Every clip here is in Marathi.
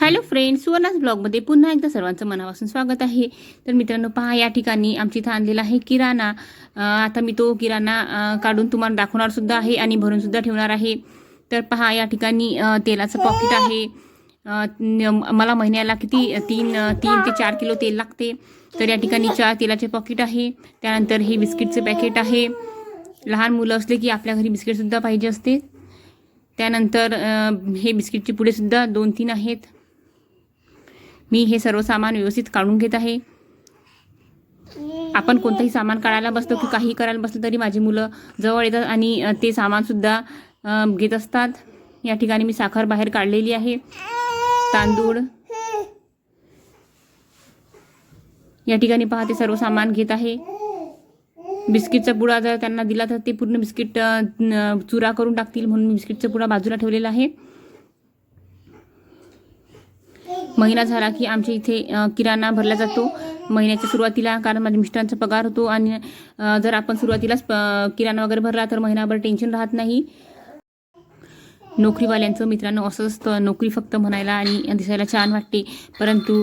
हॅलो फ्रेंड्स सुवर्णाज ब्लॉगमध्ये पुन्हा एकदा सर्वांचं मनापासून स्वागत आहे. तर मित्रांनो पहा या ठिकाणी आमच्या इथं आणलेला आहे किराणा. आता मी तो किराणा काढून तुम्हाला दाखवणार सुद्धा आहे आणि भरून सुद्धा ठेवणार आहे. तर पहा या ठिकाणी तेलाचं पॉकेट आहे. मला महिन्याला किती तीन तीन ते चार किलो तेल लागते. तर या ठिकाणी चार तेलाचे पॉकेट आहे. त्यानंतर हे बिस्किटचे पॅकेट आहे. लहान मुलं असले की आपल्या घरी बिस्किटसुद्धा पाहिजे असते. त्यानंतर हे बिस्किटची पुढे सुद्धा दोन तीन आहेत. मी हे सर्व सामान व्यवस्थित काढून घेत आहे. आपण कोणतंही सामान काढायला बसलो की काही करायला बसलं तरी माझी मुलं जवळ येतात आणि ते सामानसुद्धा घेत असतात. या ठिकाणी मी साखर बाहेर काढलेली आहे. तांदूळ. या ठिकाणी पहा ते सर्व सामान घेत आहे. बिस्किटचा पुडा जर त्यांना दिला तर ते पूर्ण बिस्किट चुरा करून टाकतील म्हणून मी बिस्किटचा पुडा बाजूला ठेवलेला आहे. महिना झाला की आमच्या इथे किराणा भरला जातो. महिन्याच्या सुरुवातीला कारण माझ्या मिस्टरांचा पगार होतो आणि जर आपण सुरुवातीलाच किराणा वगैरे भरला तर महिनाभर टेन्शन राहत नाही. नोकरीवाल्यांचं मित्रांनो असं असतं नोकरी फक्त म्हणायला आणि दिसायला छान वाटते. परंतु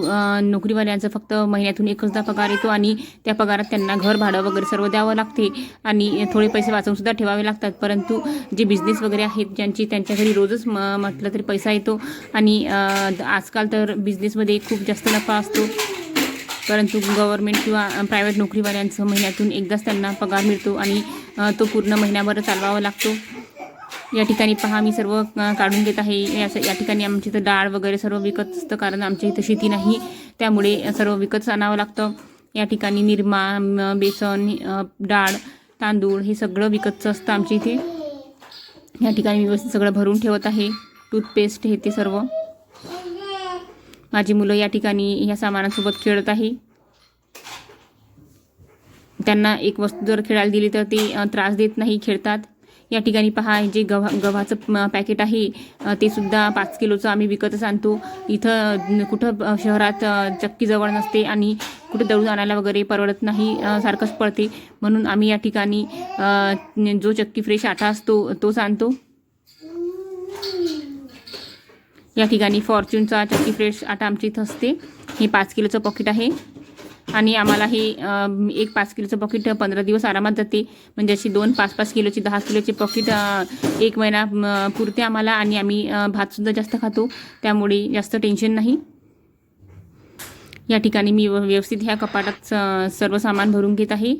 नोकरीवाल्यांचं फक्त महिन्यातून एकचदा पगार येतो आणि त्या पगारात त्यांना घर भाडं वगैरे सर्व द्यावं लागते आणि थोडे पैसे वाचवूनसुद्धा ठेवावे लागतात. परंतु जे बिझनेस वगैरे आहेत ज्यांची त्यांच्या घरी रोजच म म्हटलं तरी पैसा येतो आणि आजकाल तर बिझनेसमध्ये खूप जास्त नफा असतो. परंतु गव्हर्मेंट किंवा प्रायव्हेट नोकरीवाल्यांचं महिन्यातून एकदाच त्यांना पगार मिळतो आणि तो पूर्ण महिन्याभर चालवावा लागतो. या ठिकाणी पहा मी सर्व काढून घेत आहे. या या ठिकाणी आमच्या इथं डाळ वगैरे सर्व विकत असतं कारण आमच्या इथं शेती नाही. त्यामुळे सर्व विकतच आणावं लागतं. या ठिकाणी निरमा बेसन डाळ तांदूळ हे सगळं विकतचं असतं आमच्या इथे. या ठिकाणी व्यवस्थित सगळं भरून ठेवत आहे. टूथपेस्ट हे ते सर्व. माझी मुलं या ठिकाणी ह्या सामानासोबत खेळत आहे. त्यांना एक वस्तू जर खेळायला दिली तर ते त्रास देत नाही खेळतात. या ठिकाणी पहा जे गव्हा गव्हाचं पॅकेट आहे ते सुद्धा पाच किलोचं आम्ही विकतच आणतो. इथं कुठं शहरात चक्की जवळ नसते आणि कुठे दळून आणायला वगैरे परवडत नाही सारखंच पडते. म्हणून आम्ही या ठिकाणी जो चक्की फ्रेश आटा असतो तोच आणतो. या ठिकाणी फॉर्च्यूनचा चक्की फ्रेश आटा आमच्या इथं असते. हे पाच किलोचं पॉकेट आहे. आणि आम्हाला हे एक पाच किलोचं पॉकेट पंधरा दिवस आरामात जाते. म्हणजे अशी दोन पाच पाच किलोची दहा किलोचे पॉकेट एक महिना पुरते आम्हाला आणि आम्ही भातसुद्धा जास्त खातो. त्यामुळे जास्त टेन्शन नाही. या ठिकाणी मी व्यवस्थित ह्या कपाटात स- सर्व सामान भरून घेत आहे.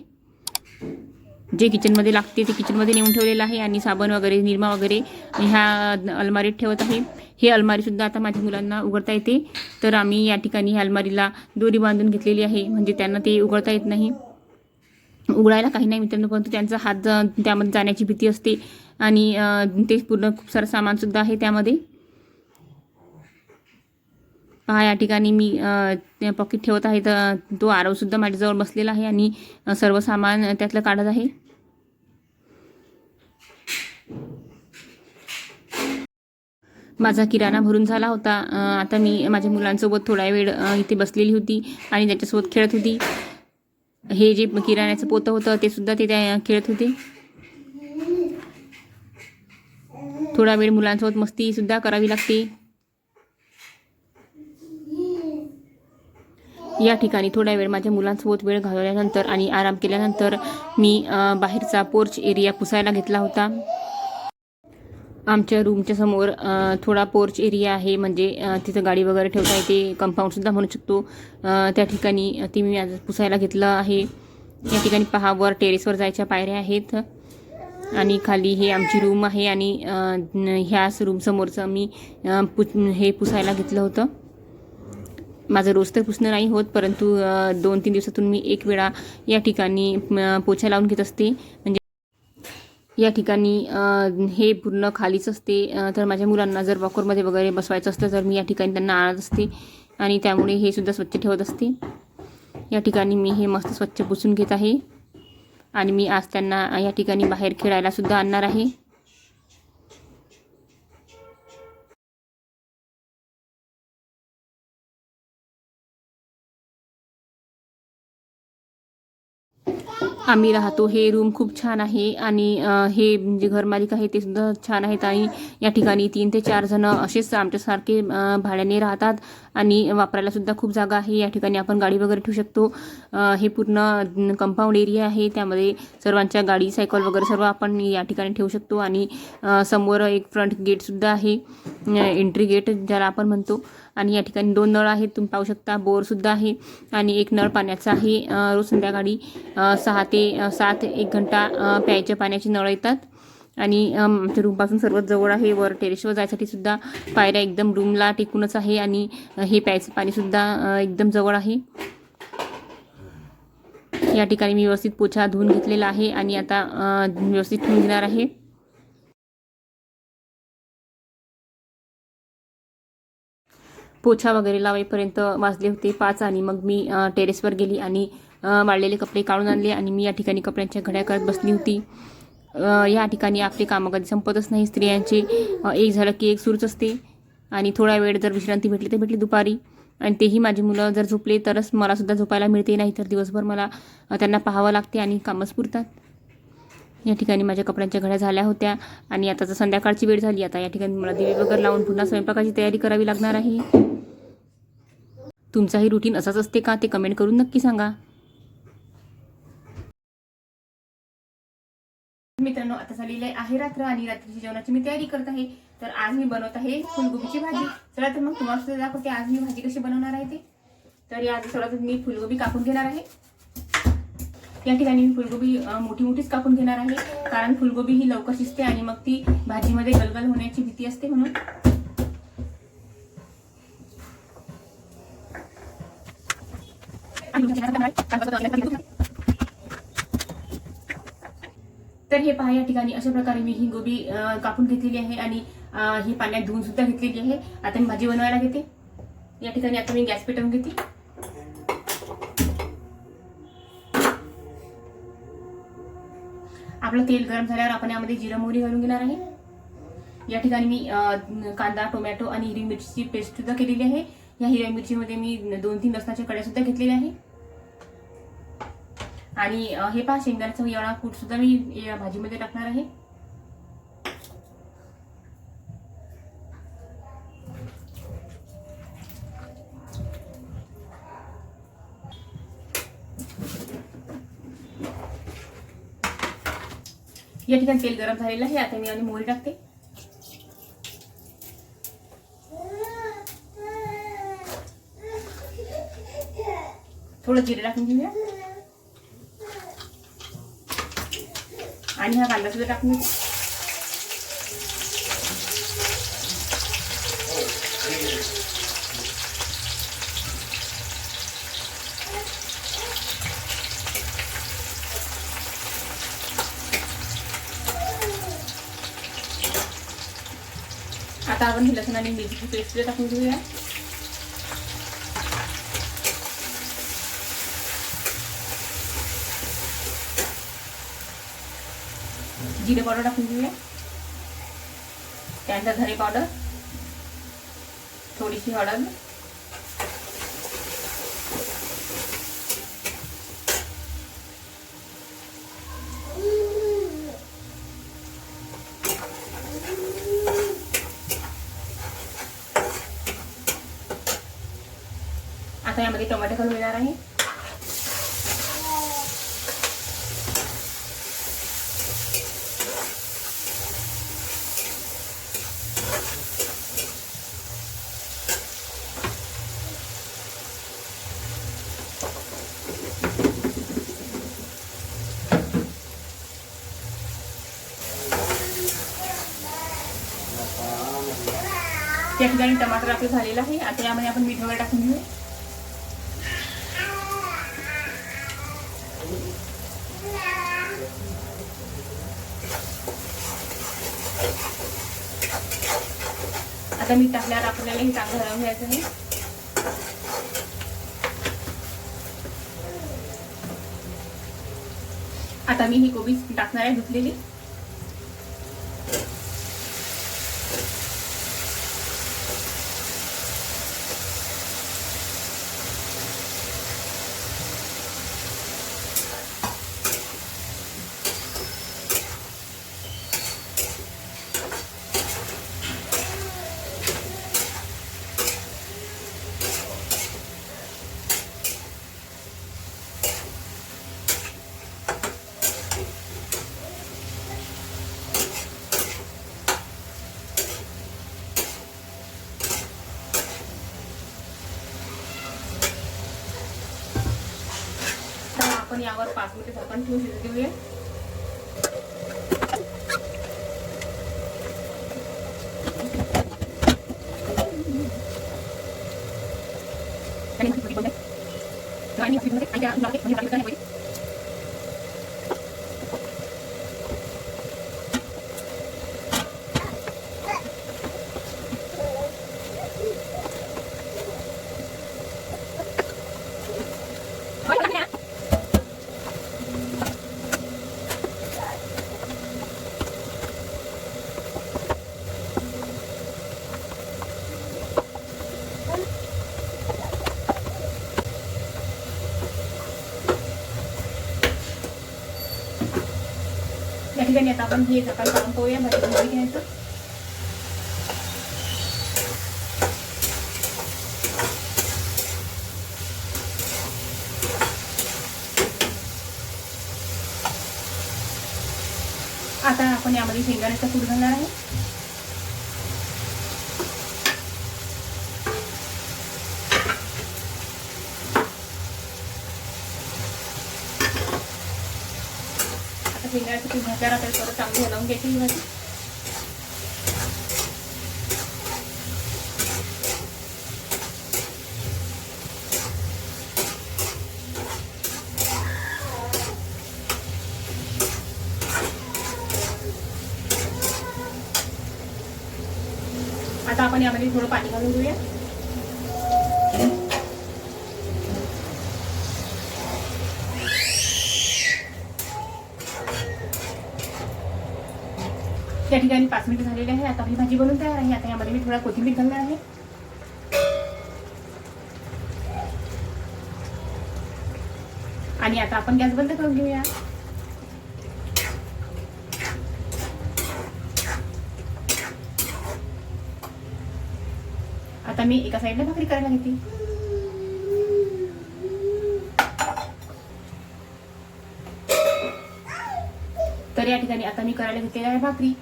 जे किचनमध्ये लागते ते किचनमध्ये नेऊन ठेवलेलं आहे आणि साबण वगैरे निरमा वगैरे ह्या अलमारीत ठेवत आहे. हे अलमारीसुद्धा आता माझ्या मुलांना उघडता येते. तर आम्ही या ठिकाणी ह्या अलमारीला दोरी बांधून घेतलेली आहे. म्हणजे त्यांना ते उघडता येत नाही. उघडायला काही नाही मित्रांनो परंतु त्यांचा हात त्यामध्ये जाण्याची भीती असते. आणि ते पूर्ण खूप सारं सामानसुद्धा आहे त्यामध्ये. पहा या ठिकाणी मी पॉकेट ठेवत आहे. तर तो आरवसुद्धा माझ्याजवळ बसलेला आहे आणि सर्व सामान त्यातलं काढत आहे. माझा किराणा भरून झाला होता. आता मी माझ्या मुलांसोबत थोडा वेळ इथे बसलेली होती आणि त्याच्यासोबत खेळत होती. हे जे किराण्याचं पोतं होतं ते सुद्धा ते त्या खेळत होते. थोडा वेळ मुलांसोबत मस्ती सुद्धा करावी लागते. या ठिकाणी थोडा वेळ माझ्या मुलांसोबत वेळ घालवल्यानंतर आणि आराम केल्यानंतर मी बाहेरचा पोर्च एरिया पुसायला घेतला होता. आमच्या रूमच्या समोर थोडा पोर्च एरिया आहे. म्हणजे तिथं गाडी वगैरे ठेवता येते. कंपाऊंडसुद्धा म्हणू शकतो. त्या ठिकाणी ती मी आज पुसायला घेतलं आहे. या ठिकाणी पहा वर टेरेसवर जायच्या पायऱ्या आहेत. आणि खाली हे आमची रूम आहे. आणि ह्याच रूमसमोरचं मी पु हे पुसायला घेतलं होतं. माझं रोज तर पुसणं नाही होत परंतु दोन तीन दिवसातून मी एक वेळा या ठिकाणी पोछा लावून घेत असते. म्हणजे या ठिकाणी हे पूर्ण खालीच असते. तर माझ्या मुलांना जर वॉकरमध्ये वगैरे बसवायचं असतं तर मी या ठिकाणी त्यांना आणत असते. आणि त्यामुळे हे सुद्धा स्वच्छ ठेवत असते. या ठिकाणी मी हे मस्त स्वच्छ पुसून घेत आहे. आणि मी आज त्यांना या ठिकाणी बाहेर खेळायला सुद्धा आणणार आहे. आम्ही राहतो. हे रूम खूप छान आहे आणि हे जे घरमालिक आहे ते सुद्धा छान आहेत आणि या ठिकाणी तीन ते चार जण असेच आमच्यासारखे भाड्याने राहतात आणि वापरायला सुद्धा खूप जागा आहे. या ठिकाणी आपण गाडी वगैरे ठेवू शकतो. हे पूर्ण कंपाऊंड एरिया आहे. त्यामध्ये सर्वांच्या गाडी सायकल वगैरे सर्व आपण या ठिकाणी ठेवू शकतो आणि समोर एक फ्रंट गेटसुद्धा आहे. एंट्री गेट ज्याला आपण म्हणतो. आणि या ठिकाणी दोन नळ आहेत. तुम्ही पाहू शकता बोरसुद्धा आहे आणि एक नळ पाण्याचा आहे. रोज संध्याकाळी सहा ते सात एक घंटा प्यायच्या पाण्याची नळ येतात. आणि आमच्या रूमपासून सर्वात जवळ आहे वर टेरेसवर जायसाठी सुद्धा पायऱ्या एकदम रूमला टेकूनच आहे आणि हे प्यायचं पाणीसुद्धा एकदम जवळ आहे. या ठिकाणी मी व्यवस्थित पोछा धुवून घेतलेला आहे आणि आता व्यवस्थित ठेवून घेणार आहे. पोछा वगैरे लावायपर्यंत वाजले होते पाच आणि मग मी टेरेसवर गेली आणि वाळलेले कपडे काढून आणले आणि मी या ठिकाणी कपड्यांच्या घड्या करत बसली होती. या ठिकाणी आपले कामं कधी संपतच नाही. स्त्रियांचे एक झालं की एक सुरूच असते. आणि थोडा वेळ जर विश्रांती भेटली तर भेटली दुपारी. आणि तेही माझी मुलं जर झोपले तरच मलासुद्धा झोपायला मिळते नाही तर दिवसभर मला त्यांना पाहावं लागते आणि कामच पुरतात या ठिकाणी माझ्या कपड्यांच्या घड्या झाल्या होत्या आणि आता जर संध्याकाळची वेळ झाली आता या ठिकाणी मला दिवे वगैरे लावून पुन्हा स्वयंपाकाची तयारी करावी लागणार आहे. तुमचाही रुटीन असाच असते का? ते कमेंट करून नक्की सांगा. मित्रांनो आता झालेली आहे रात्र आणि रात्रीची जेवणाची मी तयारी करत आहे. तर आज मी बनवत आहे फुलगोबीची भाजी. चला तर मग तुम्हाला सुद्धा दाखवते आज मी भाजी कशी बनवणार आहे ते. तर या आधी सर्वात मी फुलगोबी कापून घेणार आहे. या ठिकाणी मी फुलगोबी मोठी मोठीच कापून घेणार आहे. कारण फुलगोबी ही लवकर शिजते आणि मग ती भाजीमध्ये गलगल होण्याची भीती असते म्हणून. तर हे पहा या ठिकाणी अशा प्रकारे मी ही गोबी कापून घेतलेली आहे आणि ही पाण्यात धुवून सुद्धा घेतलेली आहे. आता मी भाजी बनवायला घेते. या ठिकाणी आता मी गॅस पेटवून घेते. आपलं तेल गरम झाल्यावर आपण यामध्ये जिरं मोहरी घालून घेणार आहे. या ठिकाणी मी कांदा टोमॅटो आणि हिरवी मिरचीची पेस्ट सुद्धा केलेली आहे. या हिरव्या मिरचीमध्ये मी दोन तीन लसणाच्या कड्या सुद्धा घेतलेल्या आहे. आणि हे पहा शेंगदाण्याचं एवढा कूट सुद्धा मी या भाजीमध्ये टाकणार आहे. या ठिकाणी तेल गरम झालेलं आहे. आता मी आणि मोहरी टाकते. थोडं जिरे टाकून घेऊया. आणि हा कांदा सुद्धा टाकून घेते आता आपण ही लसूण आणि मिरची पेस्ट सुद्धा टाकून घेऊया. जिरे पावडर टाकून घेऊया. त्यानंतर धने पावडर थोडीशी हळद आता यामध्ये टोमॅटो घालून येणार आहे. या ठिकाणी टमाटर आपलं झालेलं आहे. आता यामध्ये आपण मीठ वगैरे टाकून घेऊया आता मीठ टाकल्यावर आपल्याला हे चांगलं हलवून घ्यायचं आहे. आता मी ही कोबी टाकणार आहे धुतलेली. आपण यावर पाच मिनिटे झाकण ठेवून शिजू देऊया आणि या ठिकाणी आता आपण हे झाकण काढून पाहूया भाजी भाजी घ्यायचं आता आपण यामध्ये शेंगदाण्याचा कूट घालणार आहे आता शेंगदाण्याचं कूट थोडं चांगली हलवून घ्यायची ही भाजी आता आपण यामध्ये थोडं पाणी घालून घेऊया. त्या आणि पाच मिनिटं झालेले आहे. आता ही भाजी बनवून तयार आहे. आता यामध्ये मी थोडा कोथिंबीर घालणार आहे. आणि आता आपण गॅस बंद करून घेऊया. आता मी एका साईडला भाकरी करायला घेते. तर या ठिकाणी आता मी करायला घेतलेली आहे भाकरी.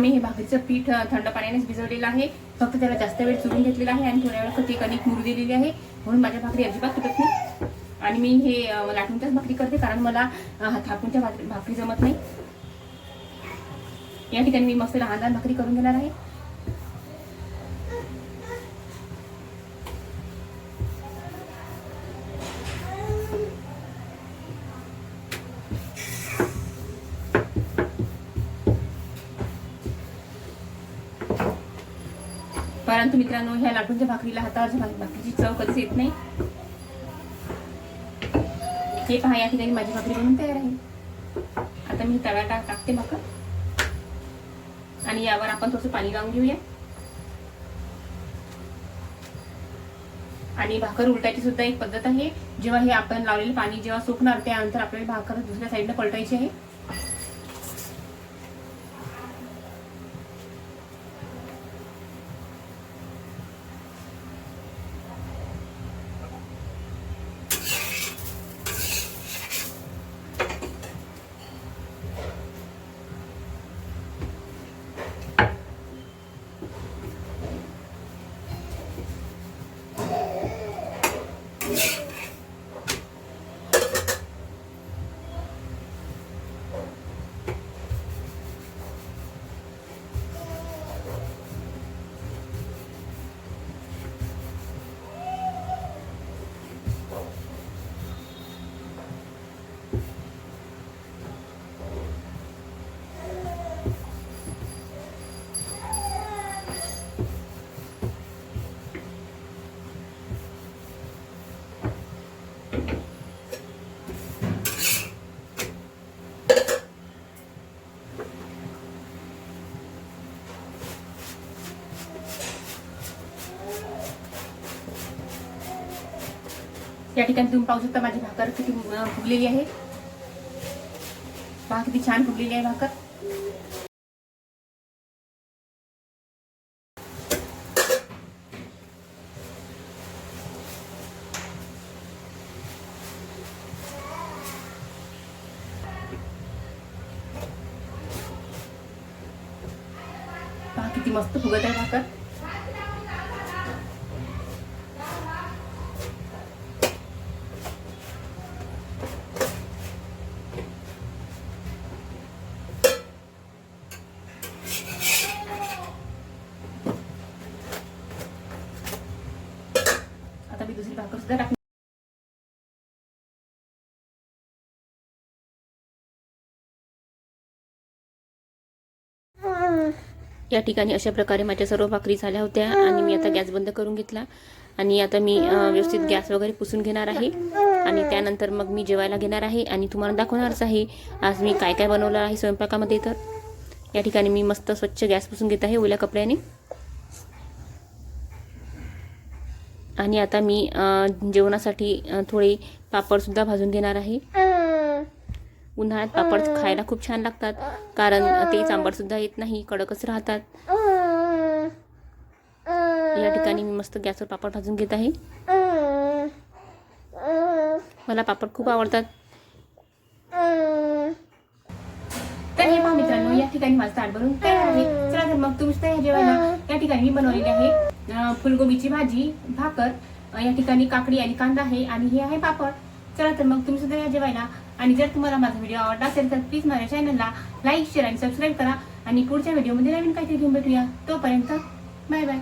आम्ही हे भाकरीचं पीठ थंड पाण्यानेच भिजवलेलं आहे. फक्त त्याला जास्त वेळ चुरून घेतलेला आहे आणि थोड्या वेळ ते कणिक मुरू दिलेली आहे. म्हणून माझ्या भाकरी अजिबात तुटत नाही. आणि मी हे लाटूनच्याच भाकरी करते कारण मला थापूनच्या भाकरी भाकरी जमत नाही. या ठिकाणी मी मस्त लहान लहान भाकरी करून घेणार आहे. परंतु मित्रांनो ह्या लाटूंच्या भाकरीला हातावरच्या भाकरीची चव कधीच येत नाही. हे पहा या ठिकाणी माझी भाकरी बनून तयार आहे. आता मी तव्या टाक टाकते भाकर. आणि यावर आपण थोडंसं पाणी लावून घेऊया. आणि भाकर उलटायची सुद्धा एक पद्धत आहे. जेव्हा हे आपण लावलेलं पाणी जेव्हा सुकणार त्यानंतर आपल्याला भाकर दुसऱ्या साईडला पलटायची आहे. या ठिकाणी तुम्ही पाहू भाकर किती अं, फुगलेली छान फुगलेली आहे भाकर. मस्त फुगत आहे भाकर. या ठिकाणी अशा प्रकारे माझ्या सर्व भाकरी झाल्या होत्या आणि मी आता गॅस बंद करून घेतला. आणि आता मी व्यवस्थित गॅस वगैरे पुसून घेणार आहे. आणि त्यानंतर मग मी जेवायला घेणार आहे आणि तुम्हाला दाखवणारच आहे. आज मी काय काय बनवलं आहे स्वयंपाकामध्ये तर. या ठिकाणी मी मस्त स्वच्छ गॅस पुसून घेत आहे ओल्या कपड्याने. आणि आता मी जेवणासाठी थोडे पापडसुद्धा भाजून घेणार आहे. उन्हाळ्यात पापड खायला खूप छान लागतात. कारण ते चांबटसुद्धा येत नाही कडकच राहतात. या ठिकाणी मी मस्त गॅसवर पापड भाजून घेत आहे. मला पापड खूप आवडतात. तर हे पहा मित्रांनो या ठिकाणी माझं ताट भरून तयार आहे. चला तर मग तुम्ही तयार या जेवायला. या ठिकाणी मी बनवलेली आहे फुलगोबीची भाजी भाकर या ठिकाणी काकडी आणि कांदा आहे आणि हे आहे पापड. चला तर मग तुम्ही सुद्धा या जेवायला. आणि जर तुम्हाला माझा व्हिडिओ आवडला असेल तर प्लीज माझ्या चॅनलला लाईक शेअर आणि सबस्क्राईब करा. आणि पुढच्या व्हिडिओमध्ये नवीन काहीतरी घेऊन भेटूया. तोपर्यंत बाय बाय